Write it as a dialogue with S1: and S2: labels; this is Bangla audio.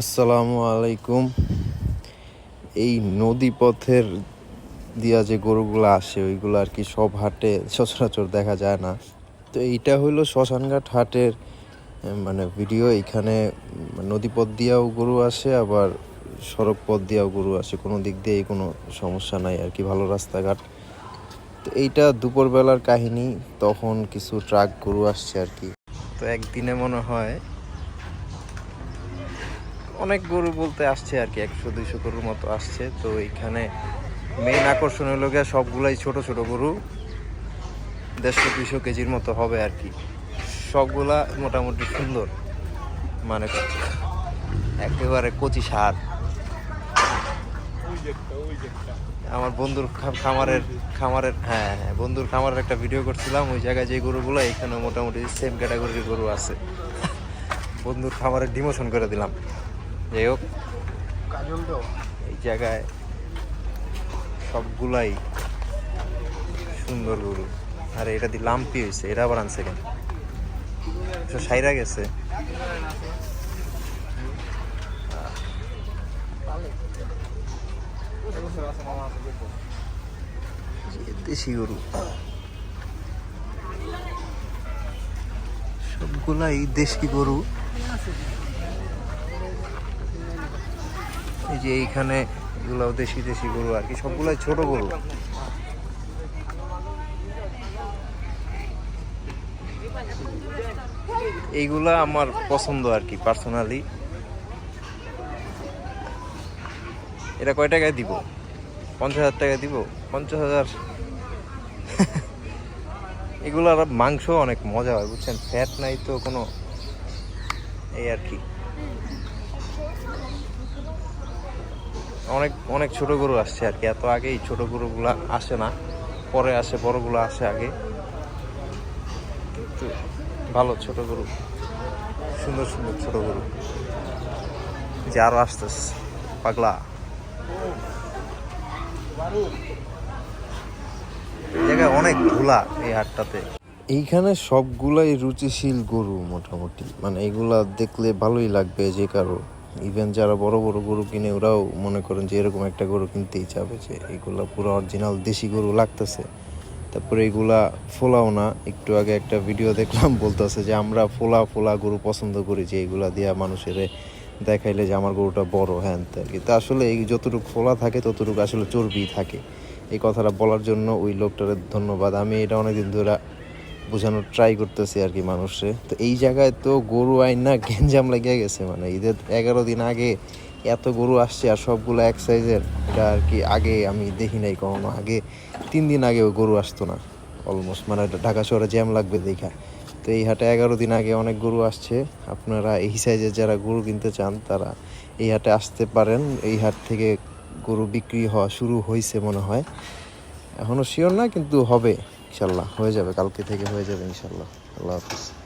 S1: আসসালামু আলাইকুম। এই নদী পথের দিয়া যে গরুগুলো আসে, ওইগুলো আর কি সব হাটে সচরাচর দেখা যায় না। তো এইটা হইল শ্মশানঘাট হাটের মানে ভিডিও এখানে নদী পথ দিয়েও গরু আসে, আবার সড়ক পথ দিয়েও গরু আসে। কোনো দিক দিয়েই কোনো সমস্যা নাই আর কি, ভালো রাস্তাঘাট। তো এইটা দুপুরবেলার কাহিনী, তখন কিছু ট্রাক গরু আসছে আর কি। তো একদিনে মনে হয় অনেক গরু বলতে আসছে আর কি, একশো, দুইশো গরুর মতো আসছে। তো এখানে মেইন আকর্ষণ হলো গিয়ে সবগুলাই ছোট ছোট গরু। দেড়শো, দুইশো কেজির মতো হবে আর কি। সবগুলা মোটামুটি সুন্দর। মানে একেবারে কচি সার। আমার বন্ধুর খামারের খামারের হ্যাঁ হ্যাঁ বন্ধুর খামারের একটা ভিডিও করছিলাম। ওই জায়গায় যে গরুগুলো, এখানে মোটামুটি সেম ক্যাটাগরির গরু আছে। বন্ধুর খামারের ডিমোশন করে দিলাম। যাই হোক এই জায়গায় সবগুলাই সুন্দর গরু। আর এটা দিয়ে লাম্পি হয়েছে এটা আবার আনছে কেন? সাইরা গেছে। দেশি গরু। সবগুলাই দেশি গরু। এই যে এইখানে এগুলো দেশি দেশি গরু আর কি, সবগুলাই ছোট গরু। এইগুলা আমার পছন্দ আর কি পার্সোনালি এটা কয় টাকায় দিব? পঞ্চাশ হাজার টাকা দিব? পঞ্চাশ হাজার। এগুলার মাংস অনেক মজা হয়, বুঝছেন? ফ্যাট নাই তো কোনো এই আর কি। অনেক অনেক ছোট গরু আসছে আর কি। এত আগে এই ছোট গরুগুলা আসে না। পরে আসে, বড়গুলো আসে আগে। কিন্তু ভালো ছোট গরু। সুন্দর সুন্দর ছোট গরু। যে আরও আসতেছে। পাগলা। জায়গায় অনেক ধুলা এই হাটটাতে। এইখানে সবগুলাই রুচিশীল গরু মোটামুটি। মানে এগুলা দেখলে ভালোই লাগবে যে কারও। ইভেন যারা বড় বড় গরু কিনে, ওরাও মনে করেন যে এরকম একটা গরু কিনতেই চাবে যে এগুলা পুরো অরিজিনাল দেশি গরু লাগতেছে। তারপরে এগুলা ফোলাও না। একটু আগে একটা ভিডিও দেখলাম, বলতেছে যে আমরা ফোলা ফোলা গরু পছন্দ করি, যে এগুলা দিয়া মানুষের দেখাইলে যে আমার গরুটা বড়, হ্যান ত্যান। কিন্তু আসলে এই যতটুকু ফোলা থাকে, ততটুকু আসলে চর্বি থাকে। এই কথাটা বলার জন্য ওই লোকটার ধন্যবাদ। আমি এটা অনেকদিন ধরে বোঝানোর ট্রাই করতেছি আর কি মানুষে। তো এই জায়গায় তো গরু আইন না গেঞ্জাম লেগে গেছে মানে ঈদের এগারো দিন আগে এত গরু আসছে আর সবগুলো এক সাইজের এটা আর কি আগে আমি দেখি নাই কখনো, আগে তিন দিন আগেও গরু আসতো না অলমোস্ট মানে ঢাকা শহরে জ্যাম লাগবে দেখা। তো এই হাটে এগারো দিন আগে অনেক গরু আসছে, আপনারা এই সাইজের যারা গরু কিনতে চান, তারা এই হাটে আসতে পারেন। এই হাট থেকে গরু বিক্রি হওয়া শুরু হয়েছে মনে হয়। এখনও শিওর না, কিন্তু হবে। ইনশাল্লাহ হয়ে যাবে কালকে থেকে হয়ে যাবে ইনশাল্লাহ। আল্লাহ হাফিজ।